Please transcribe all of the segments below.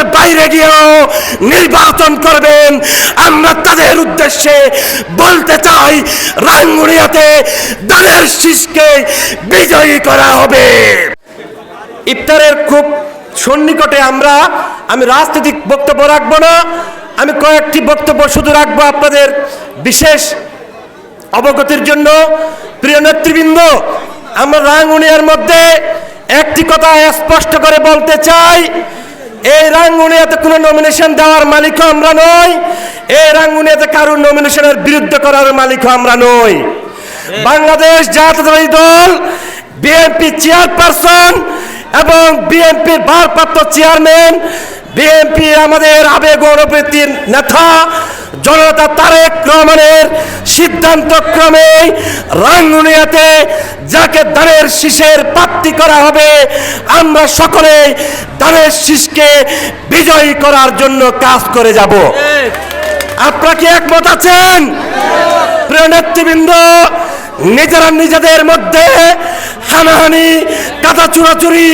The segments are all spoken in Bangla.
দলের বাইরে গিয়েও নির্বাচন করবেন। আমরা তাদের উদ্দেশ্যে বলতে চাই, রাঙ্গুনিয়াতে দলের শীষকে বিজয়ী করা হবে। ইফতারের খুব সন্নিকটে আমরা, আমি রাজনৈতিক বক্তব্য রাখব না, আমি কয়েকটি বক্তব্য শুধু রাখব আপনাদের বিশেষ অবগতির জন্য। প্রিয় নেতৃবৃন্দ, আমরা রাঙ্গুনিয়ার মধ্যে একটি কথা স্পষ্ট করে বলতে চাই এই রাঙ্গুনিয়াতে কোনো নমিনেশন দেওয়ার মালিকও আমরা নই। এই রাঙ্গুনিয়াতে কারোর নমিনেশনের বিরুদ্ধে করার মালিকও আমরা নই। বাংলাদেশ জাতীয়তাবাদী দল, বিএনপি চেয়ারপারসন এবং বিএনপির ভারপ্রাপ্ত চেয়ারম্যান, বিএনপি আমাদের আবেগ অনুভূতির নেতা জনতা তারেক রহমানের সিদ্ধান্ত ক্রমে রাঙ্গুনিয়াতে যাকে দানের শীষের প্রাপ্তি করা হবে, আমরা সকলে দানের শীষকে বিজয়ী করার জন্য কাজ করে যাব। আপনারা কি একমত আছেন? প্রিয় নেতৃবৃন্দ, নিজেরা নিজেদের মধ্যে হানাহানি, কাদা চুরাচুরি,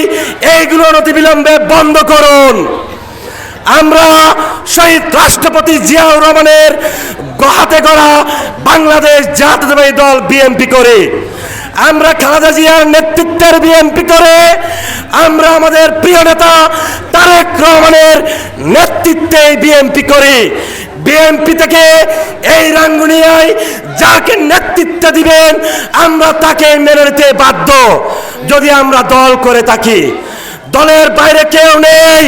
এইগুলো অনতিবিলম্বে বন্ধ করুন। আমরা শহীদ রাষ্ট্রপতি জিয়াউর রহমানের হাতে গড়া বাংলাদেশ জাতীয়তাবাদী দল বিএনপি করে। আমরা খালেদা জিয়ার নেতৃত্বের বিএনপি করে। আমরা আমাদের প্রিয় নেতা তারেক রহমানের নেতৃত্বে বিএনপি করি। বিএনপি থেকে এই রাঙ্গুনিয়ায় যাকে নেতৃত্ব দিবেন, আমরা তাকে মেনে নিতে বাধ্য। যদি আমরা দল করে থাকি, দলের বাইরে কেউ নেই।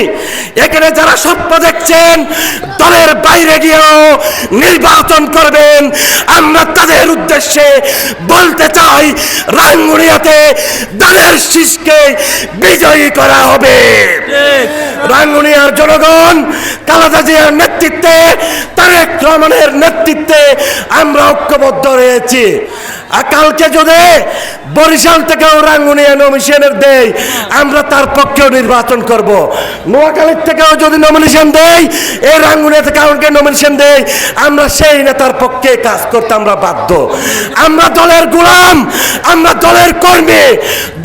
এখানে যারা স্বপ্ন দেখছেন, দলের বাইরে গিয়েও নির্বাচন করবেন। আমরা তাদের উদ্দেশ্যে বলতে চাই, রাঙ্গুনিয়াতে দলের শীষকে বিজয়ী করা হবে। রাঙ্গুনিয়ার জনগণ কালাদা জিয়ার নেতৃত্বে, তারেক রহমানের নেতৃত্বে আমরা ঐক্যবদ্ধ রয়েছি। আর কালকে যদি বরিশাল থেকেও রাঙ্গুনিয়া নমিনেশনের দেয় আমরা তার পক্ষেও নির্বাচন করব। নোয়াখালীর থেকেও যদি নমিনেশন দেয় এই রাঙ্গুনিয়া থেকে আমাকে নমিনেশন দেয় আমরা সেই নেতার পক্ষে কাজ করতে আমরা বাধ্য। আমরা দলের গোলাম, আমরা দলের কর্মী।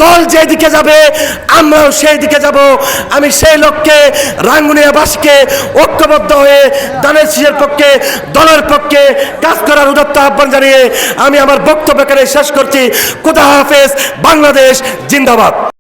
দল যেদিকে যাবে, আমরাও সেই দিকে যাব। আমি সেই লক্ষ্যে রাঙ্গুনিয়াবাসীকে ঐক্যবদ্ধ হয়ে দানের শীষের পক্ষে, দলের পক্ষে কাজ করার উদত্ত আহ্বান জানিয়ে আমি আমার বক্তব্য শেষ করছি। কোথা হাফেজ বাংলাদেশ জিন্দাবাদ।